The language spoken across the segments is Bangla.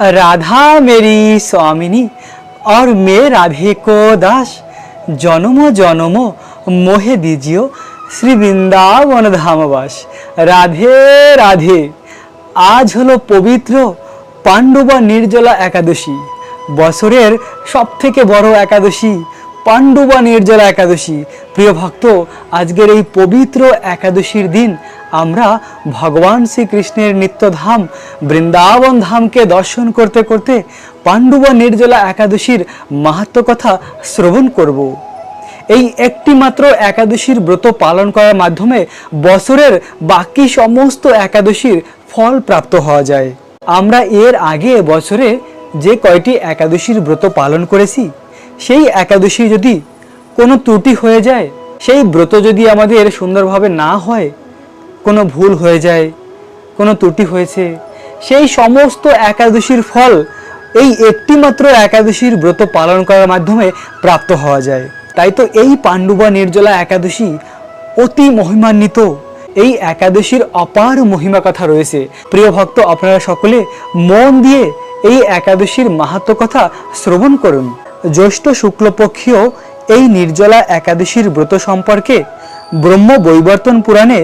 राधा मेरी स्वामिनी और मैं राधे को दास জনম জনম মোহে দিজিও শ্রী বৃন্দাবন ধামবাস রাধে রাধে আজ হলো পবিত্র পাণ্ডবা নির্জলা একাদশী বছরের সব থেকে বড় একাদশী পাণ্ডবা নির্জলা একাদশী প্রিয় ভক্ত আজকের এই পবিত্র একাদশীর দিন আমরা ভগবান শ্রীকৃষ্ণের নিত্যধাম বৃন্দাবন ধামকে দর্শন করতে করতে পাণ্ডবা নির্জলা একাদশীর মাহাত্ম কথা শ্রবণ করব। এই একটি মাত্র একাদশীর ব্রত পালন করার মাধ্যমে বছরের বাকি সমস্ত একাদশীর ফল প্রাপ্ত হওয়া যায়। আমরা এর আগে বছরে যে কয়টি একাদশীর ব্রত পালন করেছি, সেই একাদশী যদি কোনো ত্রুটি হয়ে যায়, সেই ব্রত যদি আমাদের সুন্দরভাবে না হয় কোনো ভুল হয়ে যায়, কোনো ত্রুটি হয়েছে, সেই সমস্ত একাদশীর ফল এই একটি মাত্র একাদশীর ব্রত পালন করার মাধ্যমে প্রাপ্ত হওয়া যায়। তাই তো এই পাণ্ডুবা নির্জলা একাদশী অতি মহিমান্বিত। এই একাদশীর অপার মহিমা কথা রয়েছে। প্রিয় ভক্ত, আপনারা সকলে মন দিয়ে এই একাদশীর মাহাত্ম কথা শ্রবণ করুন। জ্যৈষ্ঠ শুক্লপক্ষীয় এই নির্জলা একাদশীর ব্রত সম্পর্কে ব্রহ্ম বৈবর্তন পুরাণে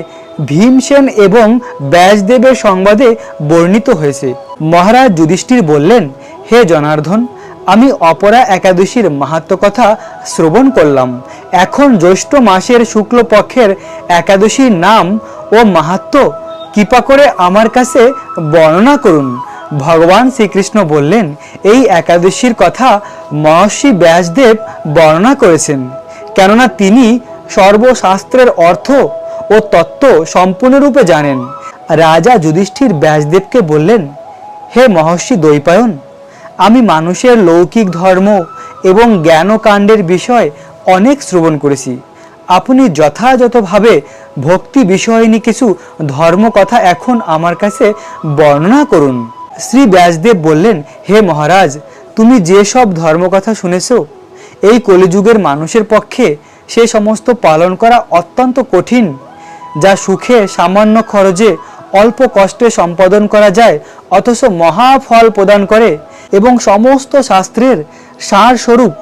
ভীমসেন এবং ব্যাসদেবের সংবাদে বর্ণিত হয়েছে। মহারাজ যুধিষ্ঠির বললেন, হে জনার্দন, আমি অপরা একাদশীর মাহাত্ম কথা শ্রবণ করলাম। এখন জ্যৈষ্ঠ মাসের শুক্লপক্ষের একাদশীর নাম ও মাহাত্ম কৃপা করে আমার কাছে বর্ণনা করুন। ভগবান শ্রীকৃষ্ণ বললেন, এই একাদশীর কথা মহর্ষি ব্যাসদেব বর্ণনা করেছেন। কেননা তিনি সর্বশাস্ত্রের অর্থ ও তত্ত্ব সম্পূর্ণরূপে জানেন। রাজা যুধিষ্ঠির ব্যাসদেবকে বললেন, হে মহর্ষি দৈপায়ন আমি মানুষের লৌকিক ধর্ম এবং জ্ঞানকাণ্ডের বিষয় অনেক শ্রবণ করেছি। আপনি যথাযথভাবে ভক্তি বিষয়নী কিছু ধর্ম কথা এখন আমার কাছে বর্ণনা করুন। শ্রী ব্যাসদেব বললেন, হে মহারাজ, তুমি যে সব ধর্মকথা শুনেছ, এই কলিযুগের মানুষের পক্ষে সে সমস্ত পালন করা অত্যন্ত কঠিন। যা সুখে সামান্য খরচে অল্প কষ্টে সম্পাদন করা যায়, অথচ মহাফল প্রদান করে এবং সমস্ত শাস্ত্রের সার স্বরূপ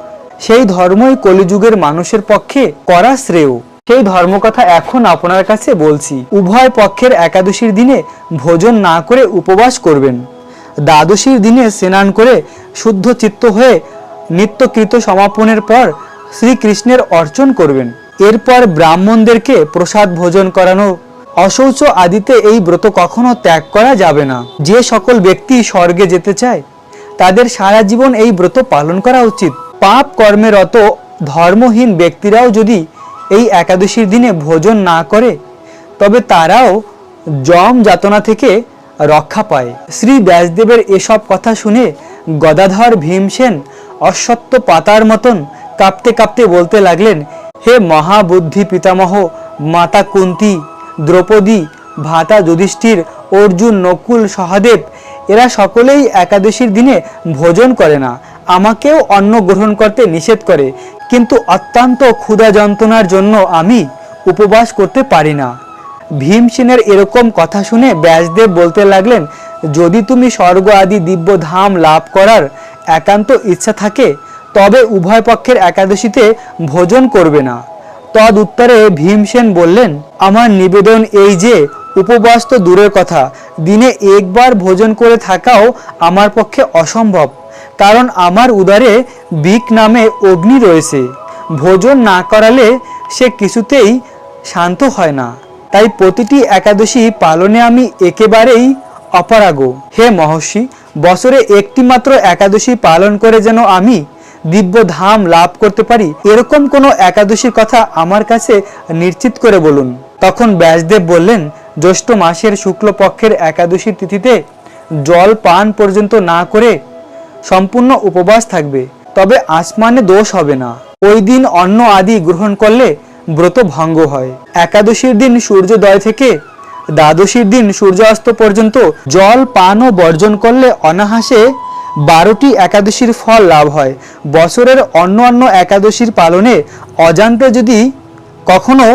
সেই ধর্মই কলিযুগের মানুষের পক্ষে করা শ্রেয়। সেই ধর্মকথা এখন আপনার কাছে বলছি, উভয় পক্ষের একাদশীর দিনে ভোজন না করে উপবাস করবেন। দ্বাদশীর দিনে স্নান করে শুদ্ধ চিত্ত হয়ে নিত্যকৃত সমাপনের পর শ্রীকৃষ্ণের অর্চন করবেন। এরপর ব্রাহ্মণদেরকে প্রসাদ ভোজন করানো। অশৌচ আদিতে এই ব্রত কখনো ত্যাগ করা যাবে না। যে সকল ব্যক্তি স্বর্গে যেতে চায়, তাদের সারা জীবন এই ব্রত পালন করা উচিত। পাপ কর্মে রত ধর্মহীন ব্যক্তিরাও যদি এই একাদশীর দিনে ভোজন না করে, তবে তারাও জম যাতনা থেকে রক্ষা পায়। শ্রী ব্যাসদেবের এসব কথা শুনে গদাধর ভীমসেন অশ্বত্থ পাতার মতন কাঁপতে কাঁপতে বলতে লাগলেন, হে মহাবুদ্ধি পিতামহ, মাতা কুন্তি, দ্রৌপদী, ভাতা যুধিষ্ঠির, অর্জুন, নকুল, সহদেব, এরা সকলেই একাদশীর দিনে ভোজন করে না, আমাকেও অন্ন গ্রহণ করতে নিষেধ করে, কিন্তু অত্যন্ত ক্ষুধা যন্ত্রণার জন্য আমি উপবাস করতে পারি না। ভীমসেনের এরকম কথা শুনে ব্যাসদেব বলতে লাগলেন, যদি তুমি স্বর্গ আদি দিব্য ধাম লাভ করার একান্ত ইচ্ছা থাকে তবে উভয় পক্ষের একাদশীতে ভোজন করবে না। তদ উত্তরে ভীমসেন বললেন, আমার নিবেদন এই যে, উপবাস তো দূরের কথা, দিনে একবার ভোজন করে থাকাও আমার পক্ষে অসম্ভব, কারণ আমার উদারে বিক নামে অগ্নি রয়েছে। ভোজন না করালে সে কিছুতেই শান্ত হয় না। তাই প্রতিটি একাদশী পালনে আমি একেবারেই অপারাগ। হে মহর্ষি, বছরে একটি মাত্র একাদশী পালন করে যেন আমি দিব্য ধাম লাভ করতে পারি? এরকম কোনো একাদশীর কথা আমার কাছে নিশ্চিত করে বলুন। তখন ব্যাসদেব বললেন, জ্যৈষ্ঠ মাসের শুক্লপক্ষের একাদশী তিথিতে জল পান পর্যন্ত না করে সম্পূর্ণ উপবাস থাকবে। তবে আসমানে দোষ হবে না। ওই দিন অন্ন আদি গ্রহণ করলে ব্রত ভঙ্গ হয়। একাদশীর দিন সূর্যোদয় থেকে দ্বাদশীর দিন সূর্যাস্ত পর্যন্ত জল পান ও বর্জন করলে অনাহাসে বারোটি একাদশীর ফল লাভ হয়। বছরের অন্য অন্য একাদশীর পালনে অজান্তে যদি কখনো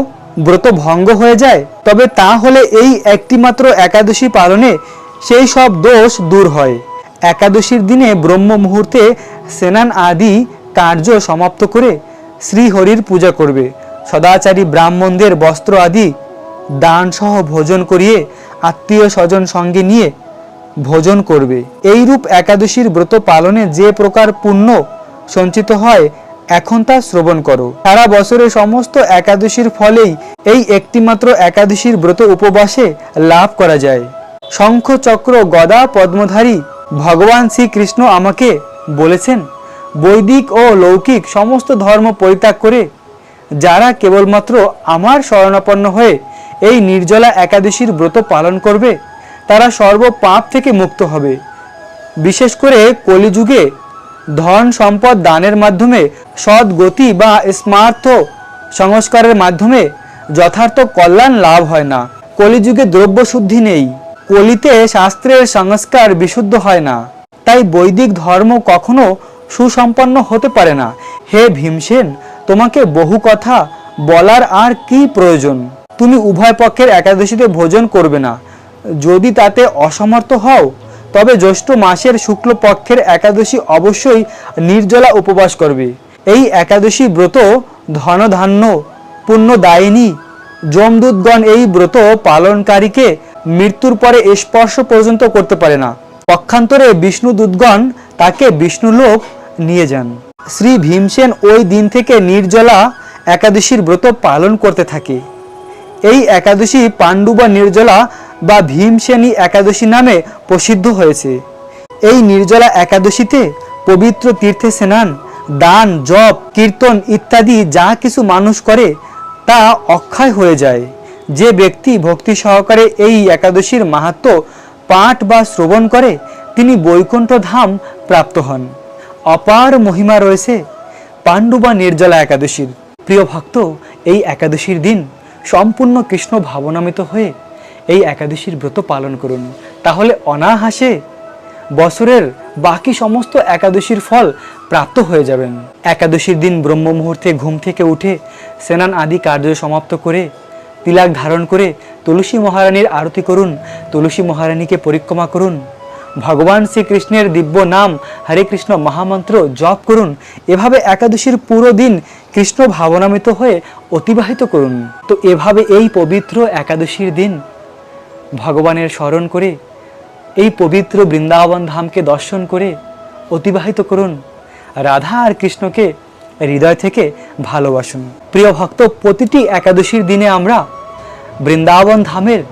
ব্রত ভঙ্গ হয়ে যায়, তবে তা হলে এই একটিমাত্র একাদশী পালনে সেই সব দোষ দূর হয়। একাদশীর দিনে ব্রহ্ম মুহূর্তে সেনান আদি কার্য সমাপ্ত করে শ্রীহরির পূজা করবে। সদাচারী ব্রাহ্মণদের বস্ত্র আদি দান সহ ভোজন করিয়ে আত্মীয় স্বজন সঙ্গে নিয়ে ভোজন করবে। এইরূপ একাদশীর ব্রত পালনে যে প্রকার পুণ্য সঞ্চিত হয়, এখন তা শ্রবণ করো। সারা বছরে সমস্ত একাদশীর ফলেই এই একটিমাত্র একাদশীর ব্রত উপবাসে লাভ করা যায়। শঙ্খ চক্র গদা পদ্মধারী ভগবান শ্রীকৃষ্ণ আমাকে বলেছেন, বৈদিক ও লৌকিক সমস্ত ধর্ম পরিত্যাগ করে, যারা কেবলমাত্র আমার শরণাপন্ন হয়ে এই নির্জলা একাদশীর ব্রত পালন করবে তারা সর্ব পাপ থেকে মুক্ত হবে। বিশেষ করে কলিযুগে ধন সম্পদ দানের মাধ্যমে সৎ গতি বা স্মার্থ সংস্কারের মাধ্যমে যথার্থ কল্যাণ লাভ হয় না। কলিযুগে দ্রব্য শুদ্ধি নেই। কলিতে শাস্ত্রের সংস্কার বিশুদ্ধ হয় না। তাই বৈদিক ধর্ম কখনো সুসম্পন্ন হতে পারে না। হে ভীমসেন, তোমাকে বহু কথা বলার আর কি প্রয়োজন? তুমি উভয় পক্ষের একাদশীতে ভোজন করবে না। যদি তাতে অসমর্থ হও, তবে জ্যৈষ্ঠ মাসের শুক্ল পক্ষের একাদশী অবশ্যই নির্জলা উপবাস করবে। এই একাদশী ব্রত ধনধান্য, পুণ্যদায়িনী, যমদূতগণ এই ব্রত পালনকারীকে মৃত্যুর পরে স্পর্শ পর্যন্ত করতে পারে না। পক্ষান্তরে বিষ্ণু দূতগণ তাকে বিষ্ণুলোক নিয়ে যান। শ্রী ভীমসেন ওই দিন থেকে নির্জলা একাদশীর ব্রত পালন করতে থাকে। এই একাদশী পাণ্ডু বা নির্জলা বা ভীমসেনী একাদশী নামে প্রসিদ্ধ হয়েছে। এই নির্জলা একাদশীতে পবিত্র তীর্থে স্নান, দান, জপ, কীর্তন ইত্যাদি যা কিছু মানুষ করে তা অক্ষয় হয়ে যায়। যে ব্যক্তি ভক্তি সহকারে এই একাদশীর মাহাত্ম পাঠ বা শ্রবণ করে, তিনি বৈকুণ্ঠ ধাম প্রাপ্ত হন। অপার মহিমা রয়েছে পাণ্ডু বা নির্জলা একাদশীর। প্রিয় ভক্ত, এই একাদশীর দিন সম্পূর্ণ কৃষ্ণ ভাবনামিত হয়ে এই একাদশীর ব্রত পালন করুন। তাহলে অনাহাসে বছরের বাকি সমস্ত একাদশীর ফল প্রাপ্ত হয়ে যাবেন। একাদশীর দিন ব্রহ্ম মুহূর্তে ঘুম থেকে উঠে স্নান আদি কার্য সমাপ্ত করে তিলাক ধারণ করে তুলসী মহারানীর আরতি করুন। তুলসী মহারানীকে পরিক্রমা করুন। ভগবান শ্রীকৃষ্ণের দিব্য নাম হরে কৃষ্ণ মহামন্ত্র জপ করুন। এভাবে একাদশীর পুরো দিন কৃষ্ণ ভাবনামিত হয়ে অতিবাহিত করুন। তো এভাবে এই পবিত্র একাদশীর দিন ভগবানের স্মরণ করে এই পবিত্র বৃন্দাবন ধামকে দর্শন করে অতিবাহিত করুন। রাধা আর কৃষ্ণকে হৃদয় থেকে ভালোবাসুন। প্রিয় ভক্ত, প্রতিটি একাদশীর দিনে আমরা বৃন্দাবন ধামের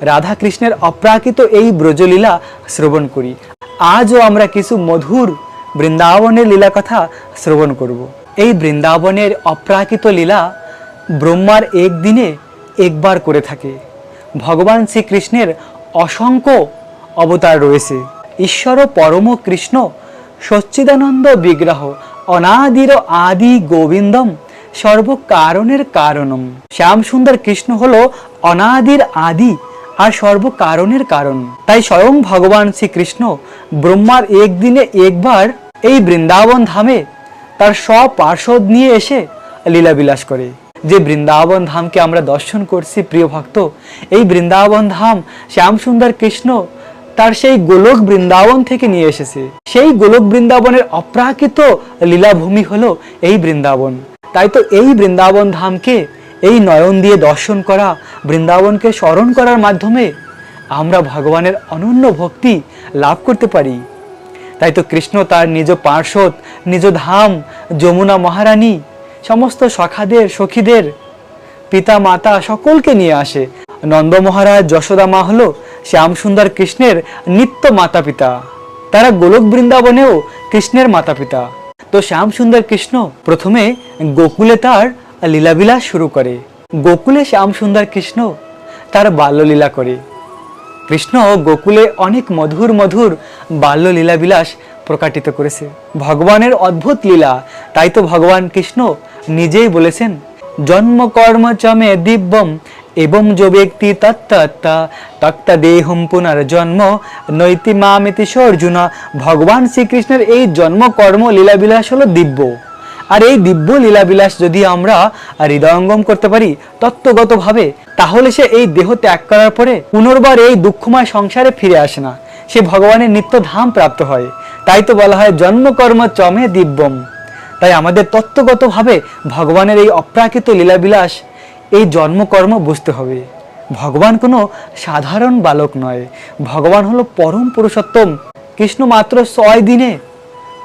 রাধা কৃষ্ণের অপ্রাকৃত এই ব্রজলীলা শ্রবণ করি। আজও আমরা কিছু মধুর বৃন্দাবনের লীলা কথা শ্রবণ করব। এই বৃন্দাবনের অপ্রাকৃত লীলা ব্রহ্মার একদিনে একবার করে থাকে। ভগবান শ্রীকৃষ্ণের অসংখ্য অবতার রয়েছে। ঈশ্বর পরম কৃষ্ণ, সচ্চিদানন্দ বিগ্রহ, অনাদির আদি গোবিন্দম সর্বকারণের কারণম। শ্যাম সুন্দর কৃষ্ণ হলো অনাদির আদি আর সর্বকারণের কারণ। তাই স্বয়ং ভগবান শ্রীকৃষ্ণ ব্রহ্মার একদিনে একবার এই বৃন্দাবন ধামে তার সব পার্শ্বদ নিয়ে এসে লীলাবিলাস করে। যে বৃন্দাবন ধামকে আমরা দর্শন করছি, প্রিয় ভক্ত, এই বৃন্দাবন ধাম শ্যাম সুন্দর কৃষ্ণ তার সেই গোলক বৃন্দাবন থেকে নিয়ে এসেছে। সেই গোলক বৃন্দাবনের অপ্রাকৃত লীলাভূমি হলো এই বৃন্দাবন। তাই তো এই বৃন্দাবন ধামকে, এই নয়ন দিয়ে দর্শন করা, বৃন্দাবনকে স্মরণ করার মাধ্যমে আমরা ভগবানের অনন্য ভক্তি লাভ করতে পারি। তাই তো কৃষ্ণ তার নিজ পার্শ্বদ, নিজ ধাম, যমুনা মহারানী সমস্ত সখাদের সখীদের পিতা মাতা সকলকে নিয়ে আসে। নন্দ মহারাজ যশোদা মা হল শ্যাম সুন্দর কৃষ্ণের নিত্য মাতা পিতা তারা গোলক বৃন্দাবনেও কৃষ্ণের মাতা পিতা তো শ্যাম সুন্দর কৃষ্ণ প্রথমে গোকুলে তার লীলাবিলাস শুরু করে। গোকুলে শ্যাম সুন্দর কৃষ্ণ তার বাল্যলীলা করে। কৃষ্ণ গোকুলে অনেক মধুর মধুর বাল্য লীলাবিলাস প্রকাটিত করেছে। ভগবানের অদ্ভুত লীলা, তাই তো ভগবান কৃষ্ণ নিজেই বলেছেন, জন্ম কর্ম চমে দিব্যম এবং যে ব্যক্তি তত্ত্বা তক্ত দেহম পুনর্জন্ম নৈতি মামিতি অর্জুন ভগবান শ্রীকৃষ্ণের এই জন্ম কর্ম লীলাবিলাস হলো দিব্য। আর এই দিব্য লীলাবিলাস যদি আমরা হৃদয়ঙ্গম করতে পারি তত্ত্বগতভাবে, তাহলে সে এই দেহ ত্যাগ করার পরে পুনর্বার এই দুঃখময় সংসারে ফিরে আসে না। সে ভগবানের নিত্য ধাম প্রাপ্ত হয়। তাই তো বলা হয় জন্মকর্ম চমে দিব্যম। তাই আমাদের তত্ত্বগতভাবে ভগবানের এই অপ্রাকৃত লীলাবিলাস, এই জন্মকর্ম বুঝতে হবে। ভগবান কোনো সাধারণ বালক নয়। ভগবান হলো পরম পুরুষোত্তম। কৃষ্ণ মাত্র ছয় দিনে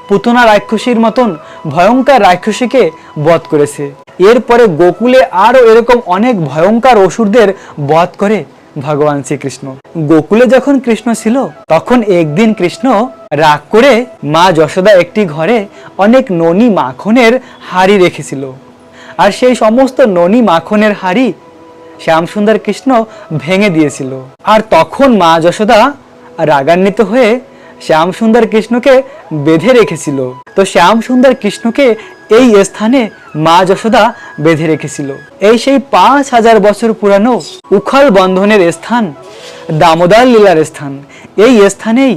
পুতনা রাক্ষসীর মতন ভয়ঙ্কর রাক্ষসীকে বধ করেছে। এরপরে গোকুলে আরও এরকম অনেক ভয়ঙ্কর অসুরদের বধ করে ভগবান শ্রীকৃষ্ণ। গোকুলে যখন কৃষ্ণ ছিল, তখন একদিন কৃষ্ণ রাগ করে মা যশোদা একটি ঘরে অনেক ননি মাখনের হাড়ি রেখেছিল। আর সেই সমস্ত ননি মাখনের হাড়ি শ্যামসুন্দর কৃষ্ণ ভেঙে দিয়েছিল। আর তখন মা যশোদা রাগান্বিত হয়ে শ্যাম সুন্দর কৃষ্ণকে বেঁধে রেখেছিল। তো শ্যাম সুন্দর কৃষ্ণকে এই স্থানে মা যশোদা বেঁধে রেখেছিল। এই সেই পাঁচ হাজার বছর পুরানো উখল বন্ধনের স্থান, দামোদর লীলার স্থান। এই স্থানেই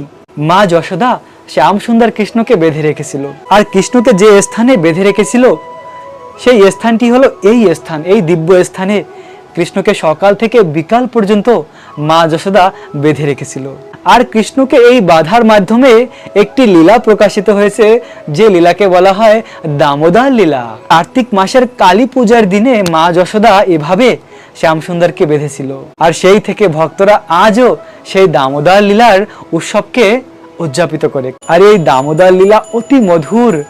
মা যশোদা শ্যাম সুন্দর কৃষ্ণকে বেঁধে রেখেছিল। আর কৃষ্ণকে যে স্থানে বেঁধে রেখেছিল, সেই স্থানটি হলো এই স্থান, এই দিব্য স্থানে কৃষ্ণকে সকাল থেকে বিকাল পর্যন্ত মা যশোদা বেঁধে রেখেছিল। আর কৃষ্ণকে এই বাধার মাধ্যমে একটি লীলা প্রকাশিত হয়েছে, যে লীলাকে বলা হয় দামোদর লীলা। কার্তিক মাসের কালী পূজার দিনে মা যশোদা এভাবে শ্যামসুন্দরকে বেঁধেছিল। আর সেই থেকে ভক্তরা আজও সেই দামোদর লীলার উৎসবকে উদযাপিত করে। আর এই দামোদর লীলা অতি মধুর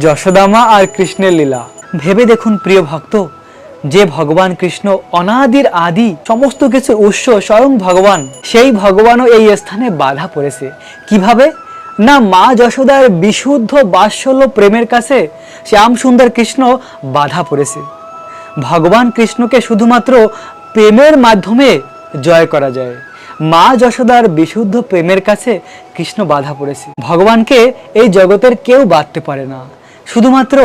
যশোদামা আর কৃষ্ণের লীলা। ভেবে দেখুন প্রিয় ভক্ত যে ভগবান কৃষ্ণ অনাদির আদি সমস্ত কিছু উৎস স্বয়ং ভগবান, সেই ভগবানও এই স্থানে বাধা পড়েছে। কীভাবে? না মা যশোদার বিশুদ্ধ বাৎসল্য প্রেমের কাছে শ্যাম সুন্দর কৃষ্ণ বাধা পড়েছে। ভগবান কৃষ্ণকে শুধুমাত্র প্রেমের মাধ্যমে জয় করা যায়। মা যশোদার বিশুদ্ধ প্রেমের কাছে কৃষ্ণ বাধা পড়েছে। ভগবানকে এই জগতের কেউ বাঁধতে পারে না। শুধুমাত্র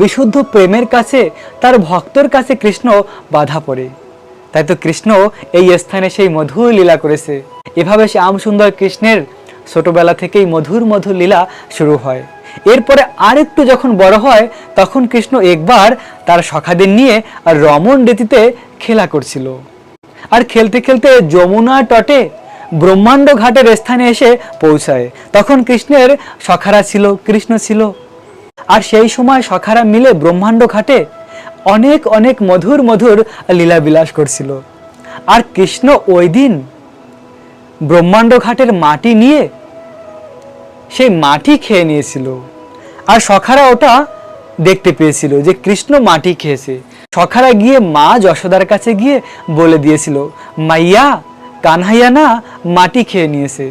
বিশুদ্ধ প্রেমের কাছে, তার ভক্তর কাছে কৃষ্ণ বাধা পড়ে। তাই তো কৃষ্ণ এই স্থানে সেই মধুর লীলা করেছে। এভাবে শ্যাম সুন্দর কৃষ্ণের ছোটবেলা থেকেই মধুর মধুর লীলা শুরু হয়। এরপরে আরেকটু যখন বড় হয়, তখন কৃষ্ণ একবার তার সখাদের নিয়ে রমণ রীতিতে খেলা করছিল। আর খেলতে খেলতে যমুনা তটে ব্রহ্মাণ্ড ঘাটের স্থানে এসে পৌঁছায়। তখন কৃষ্ণের সখারা ছিল, কৃষ্ণ ছিল। আর সেই সময় সখারা মিলে ব্রহ্মাণ্ড ঘাটে অনেক অনেক মধুর মধুর লীলা বিলাস করছিল। আর কৃষ্ণ ওই দিন ব্রহ্মাণ্ড ঘাটের মাটি নিয়ে সেই মাটি খেয়ে নিয়েছিল। আর সখারা ওটা দেখতে পেয়েছিল যে কৃষ্ণ মাটি খেয়েছে। সখারা গিয়ে মা যশোদার কাছে গিয়ে বলে দিয়েছিল, মাইয়া কানহাইয়া না মাটি খেয়ে নিয়েছে।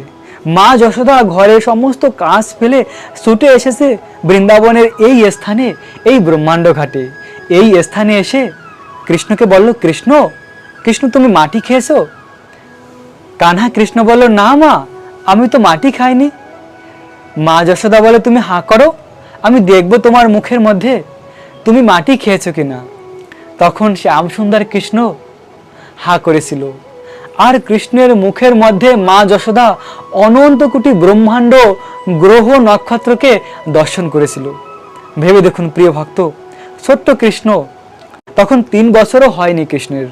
মা যশোদা ঘরে সমস্ত কাজ ফেলে ছুটে এসেছে বৃন্দাবনের এই স্থানে, এই ব্রহ্মাণ্ড ঘাটে। এই স্থানে এসে কৃষ্ণকে বলল, কৃষ্ণ কৃষ্ণ তুমি মাটি খেয়েছো? কানহা কৃষ্ণ বলল, না মা, আমি তো মাটি খাইনি। মা যশোদা বলে, তুমি হাঁ করো, আমি দেখব তোমার মুখের মধ্যে তুমি মাটি খেয়েছো কিনা? তখন শ্যাম সুন্দর কৃষ্ণ হা করেছিল। আর কৃষ্ণের মুখের মধ্যে মা যশোদা অনন্ত কোটি ব্রহ্মাণ্ড গ্রহ নক্ষত্রকে দর্শন করেছিল। ভেবে দেখুন প্রিয় ভক্ত, ছোট্ট কৃষ্ণ তখন তিন বছরও হয়নি কৃষ্ণের।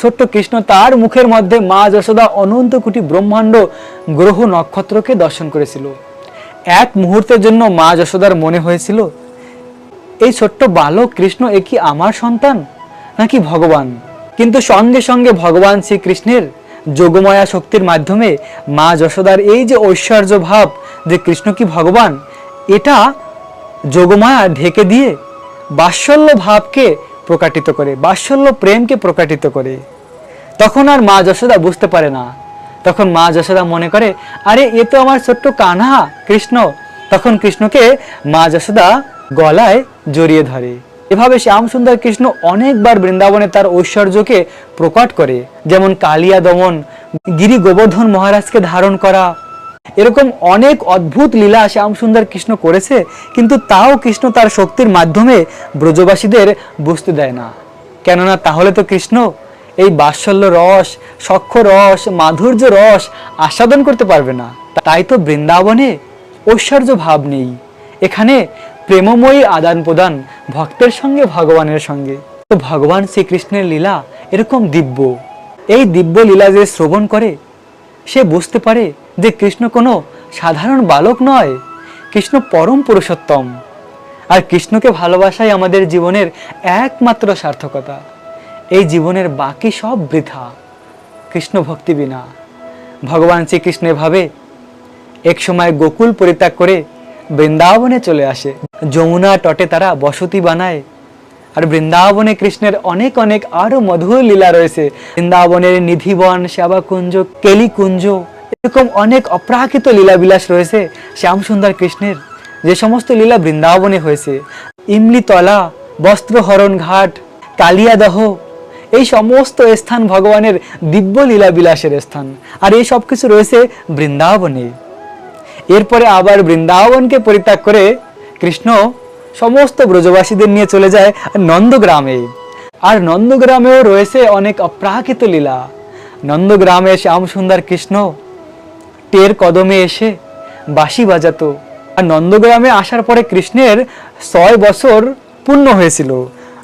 ছোট্ট কৃষ্ণ তার মুখের মধ্যে মা যশোদা অনন্ত কোটি ব্রহ্মাণ্ড গ্রহ নক্ষত্রকে দর্শন করেছিল। এক মুহূর্তের জন্য মা যশোদার মনে হয়েছিল, এই ছোট্ট বালক কৃষ্ণ এ কি আমার সন্তান নাকি ভগবান? কিন্তু সঙ্গে সঙ্গে ভগবান শ্রীকৃষ্ণের যোগময়া শক্তির মাধ্যমে মা যশোদার এই যে ঐশ্বর্য ভাব যে কৃষ্ণ কি ভগবান, এটা যোগমায়া ঢেকে দিয়ে বাৎসল্য ভাবকে প্রকাটিত করে, বাৎসল্য প্রেমকে প্রকাটিত করে। তখন আর মা যশোদা বুঝতে পারে না। তখন মা যশোদা মনে করে, আরে, এ তো আমার ছোট্ট কানহা কৃষ্ণ। তখন কৃষ্ণকে মা যশোদা গলায় জড়িয়ে ধরে। এভাবে শ্যাম সুন্দর কৃষ্ণ অনেকবার বৃন্দাবনে তার ঐশ্বর্যকে প্রকট করে, যেমন কালিয়া দমন, গিরি গোবর্ধন মহারাজকে ধারণ করা। এরকম অনেক অদ্ভুত লীলা শ্যাম সুন্দর কৃষ্ণ করেছে, কিন্তু তাও কৃষ্ণ তার শক্তির মাধ্যমে ব্রজবাসীদের বুঝতে দেয় না। কেননা তাহলে তো কৃষ্ণ এই বাৎসল্য রস সক্ষ রস, মাধুর্য রস আস্বাদন করতে পারবে না। তাই তো বৃন্দাবনে ঐশ্বর্য ভাব নেই। এখানে প্রেমময়ী আদান প্রদান ভক্তের সঙ্গে ভগবানের সঙ্গে। তো ভগবান শ্রীকৃষ্ণের লীলা এরকম দিব্য। এই দিব্য লীলা যে শ্রবণ করে, সে বুঝতে পারে যে কৃষ্ণ কোনো সাধারণ বালক নয়। কৃষ্ণ পরম পুরুষোত্তম। আর কৃষ্ণকে ভালোবাসাই আমাদের জীবনের একমাত্র সার্থকতা। এই জীবনের বাকি সব বৃথা কৃষ্ণ ভক্তি বিনা। ভগবান শ্রীকৃষ্ণ ভাবে এক সময় গোকুল পরিত্যাগ করে বৃন্দাবনে চলে আসে। যমুনা তটে তারা বসতি বানায়। আর বৃন্দাবনে কৃষ্ণের অনেক অনেক আরও মধুর লীলা রয়েছে। বৃন্দাবনের নিধিবন শ্যাবাকুঞ্জ কেলিকুঞ্জ, এরকম অনেক অপ্রাকৃত লীলাবিলাস রয়েছে শ্যাম সুন্দর কৃষ্ণের। যে সমস্ত লীলা বৃন্দাবনে হয়েছে। ইমলিতলা, বস্ত্রহরণ ঘাট, কালিয়াদহ, এই সমস্ত স্থান ভগবানের দিব্য লীলা বিলাসের স্থান। আর এই সব কিছু রয়েছে বৃন্দাবনে। এরপরে আবার বৃন্দাবনকে পরিত্যাগ করে কৃষ্ণ সমস্ত ব্রজবাসীদের নিয়ে চলে যায় নন্দগ্রামে। আর নন্দগ্রামেও রয়েছে অনেক অপ্রাকৃত লীলা। নন্দগ্রামে শ্যাম সুন্দর কৃষ্ণ টের কদমে এসে বাঁশি বাজাতো। আর নন্দগ্রামে আসার পরে কৃষ্ণের ছয় বছর পূর্ণ হয়েছিল।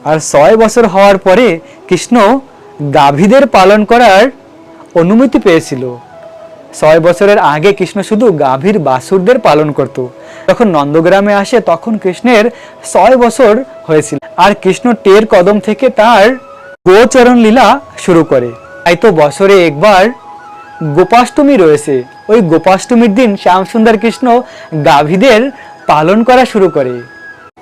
আর ছয় বছর হওয়ার পরে কৃষ্ণ গাভীদের পালন করার অনুমতি পেয়েছিল। ছয় বছরের আগে কৃষ্ণ শুধু গাভীর বাসুরদের পালন করত। যখন নন্দগ্রামে আসে, তখন কৃষ্ণের ছয় বছর হয়েছিল। আর কৃষ্ণ টের কদম থেকে তার গোচরণ লীলা শুরু করে। তাই তো বছরে একবার গোপাষ্টমী রয়েছে। ওই গোপাষ্টমীর দিন শ্যামসুন্দর কৃষ্ণ গাভীদের পালন করা শুরু করে।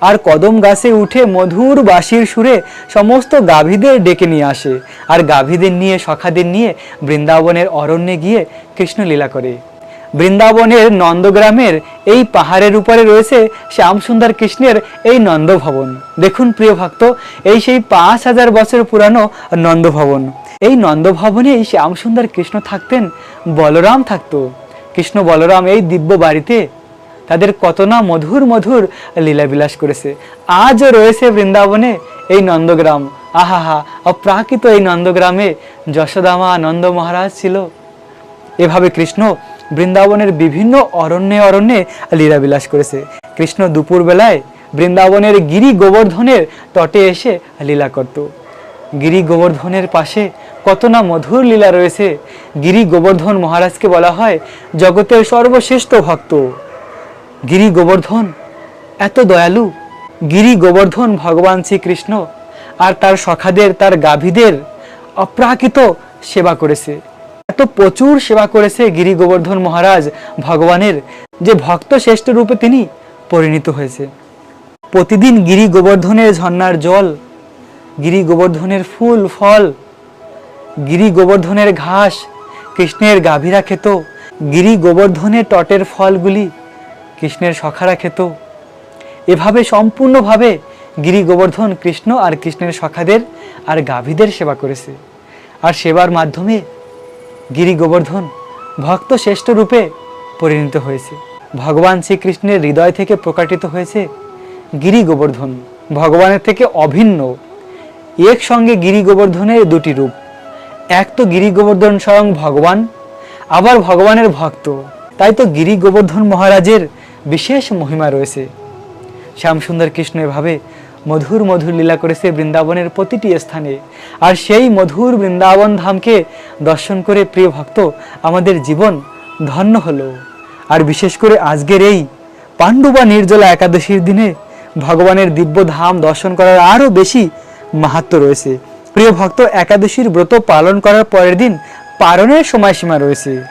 আর কদম গাছে উঠে মধুর বাঁশির সুরে সমস্ত গাভীদের ডেকে নিয়ে আসে। আর গাভীদের নিয়ে, সখাদের নিয়ে বৃন্দাবনের অরণ্যে গিয়ে কৃষ্ণ লীলা করে। বৃন্দাবনের নন্দগ্রামের এই পাহাড়ের উপরে রয়েছে শ্যামসুন্দর কৃষ্ণের এই নন্দভবন। দেখুন প্রিয় ভক্ত, এই সেই পাঁচ হাজার বছর পুরানো নন্দভবন। এই নন্দভবনেই শ্যামসুন্দর কৃষ্ণ থাকতেন, বলরাম থাকতো। কৃষ্ণ বলরাম এই দিব্য বাড়িতে তাদের কত না মধুর মধুর লীলাবিলাস করেছে। আজও রয়েছে বৃন্দাবনে এই নন্দগ্রাম। আহাহা, অপ্রাকৃত এই নন্দগ্রামে যশোদামা নন্দ মহারাজ ছিল। এভাবে কৃষ্ণ বৃন্দাবনের বিভিন্ন অরণ্যে অরণ্যে লীলাবিলাস করেছে। কৃষ্ণ দুপুরবেলায় বৃন্দাবনের গিরি গোবর্ধনের তটে এসে লীলা করত। গিরি গোবর্ধনের পাশে কত না মধুর লীলা রয়েছে। গিরি গোবর্ধন মহারাজকে বলা হয় জগতের সর্বশ্রেষ্ঠ ভক্ত। গিরি গোবর্ধন, এত দয়ালু। গিরি গোবর্ধন ভগবান শ্রীকৃষ্ণ আর তার সখাদের, তার গাভীদের অপ্রাকৃত সেবা করেছে। এত প্রচুর সেবা করেছে গিরি গোবর্ধন মহারাজ ভগবানের যে ভক্ত শ্রেষ্ঠ রূপে তিনি পরিণত হয়েছে। প্রতিদিন গিরি গোবর্ধনের ঝর্ণার জল, গিরি গোবর্ধনের ফুল, ফল, গিরি গোবর্ধনের ঘাস, কৃষ্ণের গাভীরা খেত, গিরি গোবর্ধনের টটের ফলগুলি কৃষ্ণের সখারা খেত। এভাবে সম্পূর্ণভাবে গিরি গোবর্ধন কৃষ্ণ আর কৃষ্ণের সখাদের আর গাভীদের সেবা করেছে। আর সেবার মাধ্যমে গিরি গোবর্ধন ভক্ত শ্রেষ্ঠ রূপে পরিণত হয়েছে। ভগবান শ্রীকৃষ্ণের হৃদয় থেকে প্রকাটিত হয়েছে গিরি গোবর্ধন। ভগবানের থেকে অভিন্ন। এক সঙ্গে গিরি গোবর্ধনের দুটি রূপ। এক তো গিরি গোবর্ধন স্বয়ং ভগবান, আবার ভগবানের ভক্ত। তাই তো গিরি গোবর্ধন মহারাজের বিশেষ মহিমা রয়েছে। শ্যামসুন্দর কৃষ্ণ এভাবে মধুর মধুর লীলা করেছে বৃন্দাবনের প্রতিটি স্থানে। আর সেই মধুর বৃন্দাবন ধামকে দর্শন করে প্রিয় ভক্ত, আমাদের জীবন ধন্য হলো। আর বিশেষ করে আজকের এই পাণ্ডুবা নির্জলা একাদশীর দিনে ভগবানের দিব্য ধাম দর্শন করার আরও বেশি মাহাত্ম রয়েছে। প্রিয় ভক্ত, একাদশীর ব্রত পালন করার পরের দিন পারণের সময়সীমা রয়েছে।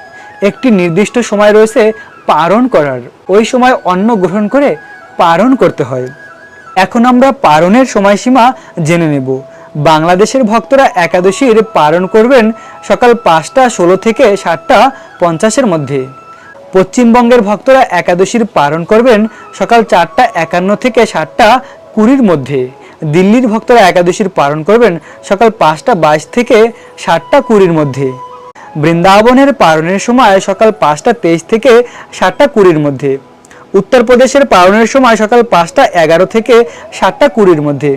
একটি নির্দিষ্ট সময় রয়েছে পারণ করার, ওই সময় অন্ন গ্রহণ করে পারণ করতে হয়। এখন আমরা পারণের সময়সীমা জেনে নেব। বাংলাদেশের ভক্তরা একাদশীর পালন করবেন সকাল পাঁচটা ষোলো থেকে সাতটা পঞ্চাশের মধ্যে। পশ্চিমবঙ্গের ভক্তরা একাদশীর পালন করবেন সকাল চারটা একান্ন থেকে সাতটা কুড়ির মধ্যে। দিল্লির ভক্তরা একাদশীর পালন করবেন সকাল পাঁচটা বাইশ থেকে সাতটা কুড়ির মধ্যে। বৃন্দাবনের পালনের সময় সকাল পাঁচটা তেইশ থেকে সাতটা কুড়ির মধ্যে। উত্তরপ্রদেশের পালনের সময় সকাল পাঁচটা এগারো থেকে সাতটা কুড়ির মধ্যে।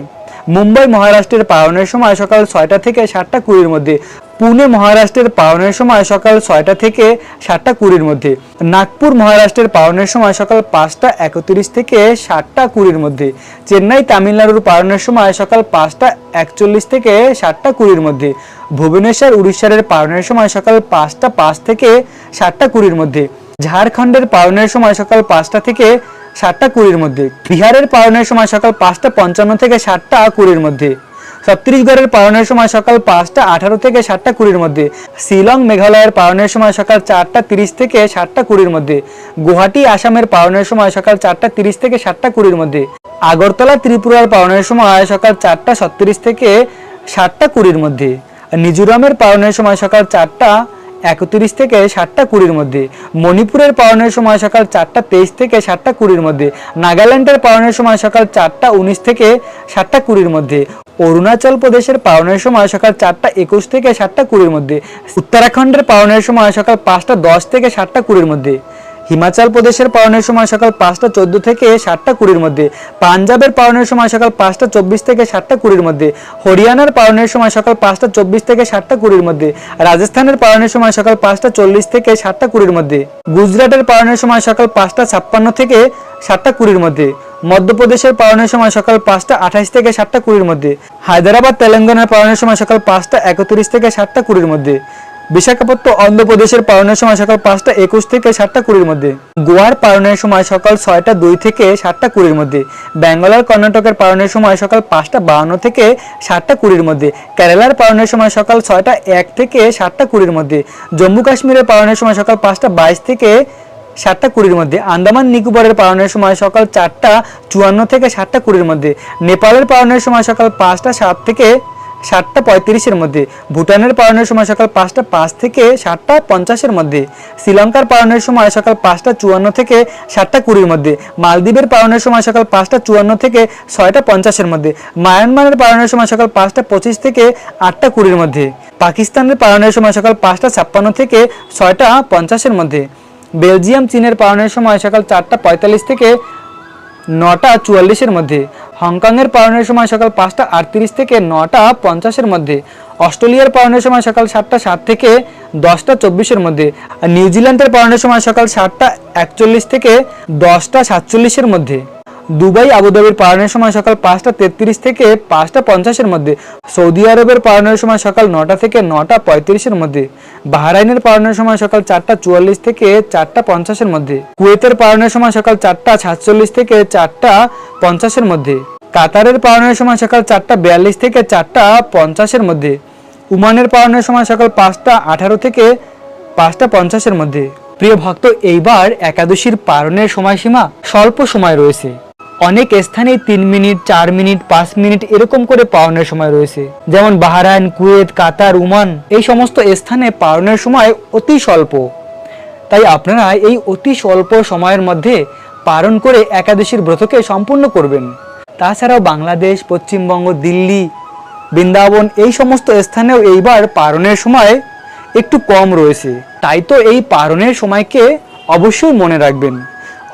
মুম্বাই মহারাষ্ট্রের পালনের সময় সকাল ছয়টা থেকে সাতটা কুড়ির মধ্যে, পুনে মহারাষ্ট্রের পালনের সময় সকাল ছয়টা থেকে সাতটা কুড়ির মধ্যে, নাগপুর মহারাষ্ট্রের পালনের সময় সকাল পাঁচটা একত্রিশ থেকে সাতটা কুড়ির মধ্যে, চেন্নাই তামিলনাড়ুর পালনের সময় সকাল পাঁচটা একচল্লিশ থেকে সাতটা কুড়ির মধ্যে, ভুবনেশ্বর উড়িষ্যার পালনের সময় সকাল পাঁচটা পাঁচ থেকে সাতটা কুড়ির মধ্যে, ঝাড়খণ্ডের পালনের সময় সকাল পাঁচটা থেকে সাতটা কুড়ির মধ্যে। বিহারের পালনের সময় সকাল পাঁচটা পঞ্চান্ন থেকে সাতটা কুড়ির মধ্যে। ছত্তিশগড়ের পালনের সময় সকাল পাঁচটা আঠারো থেকে সাতটা কুড়ির মধ্যে। শিলং মেঘালয়ের পালনের সময় সকাল চারটা তিরিশ থেকে সাতটা কুড়ির মধ্যে। গুয়াহাটি, আসামের পালনের সময় সকাল চারটা তিরিশ থেকে সাতটা কুড়ির মধ্যে। আগরতলা, ত্রিপুরার পালনের সময় সকাল চারটা ছত্রিশ থেকে সাতটা কুড়ির মধ্যে। মিজোরামের পালনের সময় সকাল চারটা একত্রিশ থেকে সাতটা কুড়ির মধ্যে, মণিপুরের পাওয়ানোর সময় সকাল চারটা তেইশ থেকে সাতটা কুড়ির মধ্যে, নাগাল্যান্ডের পাওয়ানোর সময় সকাল চারটা উনিশ থেকে সাতটা কুড়ির মধ্যে, অরুণাচল প্রদেশের পাওনের সময় সকাল চারটা একুশ থেকে সাতটা কুড়ির মধ্যে, উত্তরাখণ্ডের পাওনের সময় সকাল পাঁচটা দশ থেকে সাতটা কুড়ির মধ্যে। হিমাচল প্রদেশের পালনের সময় সকাল পাঁচটা চোদ্দ থেকে সাতটা কুড়ির মধ্যে, পাঞ্জাবের পালনের সময় সকাল পাঁচটা চব্বিশ থেকে সাতটা কুড়ির মধ্যে, হরিয়ানার পালনের সময় সকাল পাঁচটা চব্বিশ থেকে সাতটা কুড়ির মধ্যে, রাজস্থানের পালনের সময় সকাল পাঁচটা চল্লিশ থেকে সাতটা কুড়ির মধ্যে, গুজরাটের পালনের সময় সকাল পাঁচটা ছাপ্পান্ন থেকে সাতটা কুড়ির মধ্যে, মধ্যপ্রদেশের পালনের সময় সকাল পাঁচটা আঠাশ থেকে সাতটা কুড়ির মধ্যে, হায়দ্রাবাদ তেলেঙ্গানার পালনের সময় সকাল পাঁচটা একত্রিশ থেকে সাতটা কুড়ির মধ্যে বিশাখাপত্তনম অন্ধ্রপ্রদেশের পালনের সময় সকাল পাঁচটা একুশ থেকে সাতটা কুড়ির মধ্যে। গোয়ার পালনের সময় সকাল ছয়টা দুই থেকে সাতটা কুড়ির মধ্যে। ব্যাঙ্গালোর কর্ণাটকের পালনের সময় সকাল পাঁচটা বাহান্ন থেকে সাতটা কুড়ির মধ্যে। কেরালার পালনের সময় সকাল ছয়টা এক থেকে সাতটা কুড়ির মধ্যে। জম্মু কাশ্মীরের পালনের সময় সকাল পাঁচটা বাইশ থেকে সাতটা কুড়ির মধ্যে। আন্দামান নিকোবরের পালনের সময় সকাল চারটা চুয়ান্ন থেকে সাতটা কুড়ির মধ্যে। নেপালের পালনের সময় সকাল পাঁচটা সাত থেকে সাতটা পঁয়ত্রিশের মধ্যে। ভুটানের পালনের সময় সকাল পাঁচটা পাঁচ থেকে সাতটা পঞ্চাশের মধ্যে। শ্রীলঙ্কার পালনের সময় সকাল পাঁচটা চুয়ান্ন থেকে সাতটা কুড়ির মধ্যে। মালদ্বীপের পালনের সময় সকাল পাঁচটা চুয়ান্ন থেকে ছয়টা পঞ্চাশের মধ্যে। মায়ানমারের পালনের সময় সকাল পাঁচটা পঁচিশ থেকে আটটা কুড়ির মধ্যে। পাকিস্তানের পালনের সময় সকাল পাঁচটা ছাপ্পান্ন থেকে ছয়টা পঞ্চাশের মধ্যে। বেলজিয়াম, চীনের পালনের সময় সকাল চারটা পঁয়তাল্লিশ থেকে নটা চুয়াল্লিশের মধ্যে। হংকংয়ের পালনের সময় সকাল পাঁচটা আটত্রিশ থেকে নটা পঞ্চাশের মধ্যে। অস্ট্রেলিয়ার পালনের সময় সকাল সাতটা সাত থেকে দশটা চব্বিশের মধ্যে। আর নিউজিল্যান্ডের পালনের সময় সকাল সাতটা একচল্লিশ থেকে দশটা সাতচল্লিশের মধ্যে। দুবাই আবুধাবির পালনের সময় সকাল পাঁচটা তেত্রিশ থেকে পাঁচটা পঞ্চাশের মধ্যে, সৌদি আরবের পালনের সময় সকাল নটা থেকে নটা পঁয়ত্রিশের মধ্যে, বাহরাইনের পালনের সময় সকাল চারটা চুয়াল্লিশ থেকে চারটা পঞ্চাশের মধ্যে, কুয়েতের পালনের সময় সকাল চারটা সাতচল্লিশ থেকে চারটা পঞ্চাশের মধ্যে, কাতারের পালনের সময় সকাল চারটা বিয়াল্লিশ থেকে চারটা পঞ্চাশের মধ্যে, উমানের পালনের সময় সকাল পাঁচটা আঠারো থেকে পাঁচটা পঞ্চাশের মধ্যে। প্রিয় ভক্ত, এইবার একাদশীর পালনের সময়সীমা স্বল্প সময় রয়েছে। অনেক স্থানে তিন মিনিট, চার মিনিট, পাঁচ মিনিট এরকম করে পালনের সময় রয়েছে। যেমন বাহারাইন, কুয়েত, কাতার, উমান, এই সমস্ত স্থানে পালনের সময় অতি স্বল্প। তাই আপনারা এই অতি স্বল্প সময়ের মধ্যে পালন করে একাদশীর ব্রতকে সম্পূর্ণ করবেন। তাছাড়াও বাংলাদেশ, পশ্চিমবঙ্গ, দিল্লি, বৃন্দাবন, এই সমস্ত স্থানেও এইবার পারণের সময় একটু কম রয়েছে। তাই তো এই পারণের সময়কে অবশ্যই মনে রাখবেন।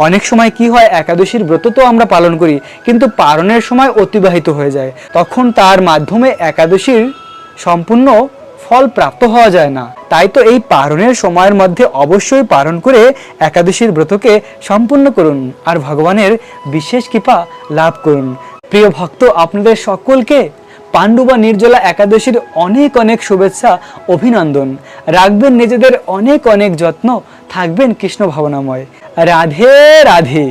অনেক সময় কি হয়, একাদশীর ব্রত তো আমরা পালন করি, কিন্তু পালনের সময় অতিবাহিত হয়ে যায়। তখন তার মাধ্যমে একাদশীর সম্পূর্ণ ফল প্রাপ্ত হওয়া যায় না। তাই তো এই পারণের সময়ের মধ্যে অবশ্যই পালন করে একাদশীর ব্রতকে সম্পূর্ণ করুন আর ভগবানের বিশেষ কৃপা লাভ করুন। প্রিয় ভক্ত, আপনাদের সকলকে পাণ্ডু বা নির্জলা একাদশীর অনেক অনেক শুভেচ্ছা, অভিনন্দন। রাখবেন নিজেদের অনেক অনেক যত্ন, থাকবেন কৃষ্ণ ভাবনাময়। রাধে রাধে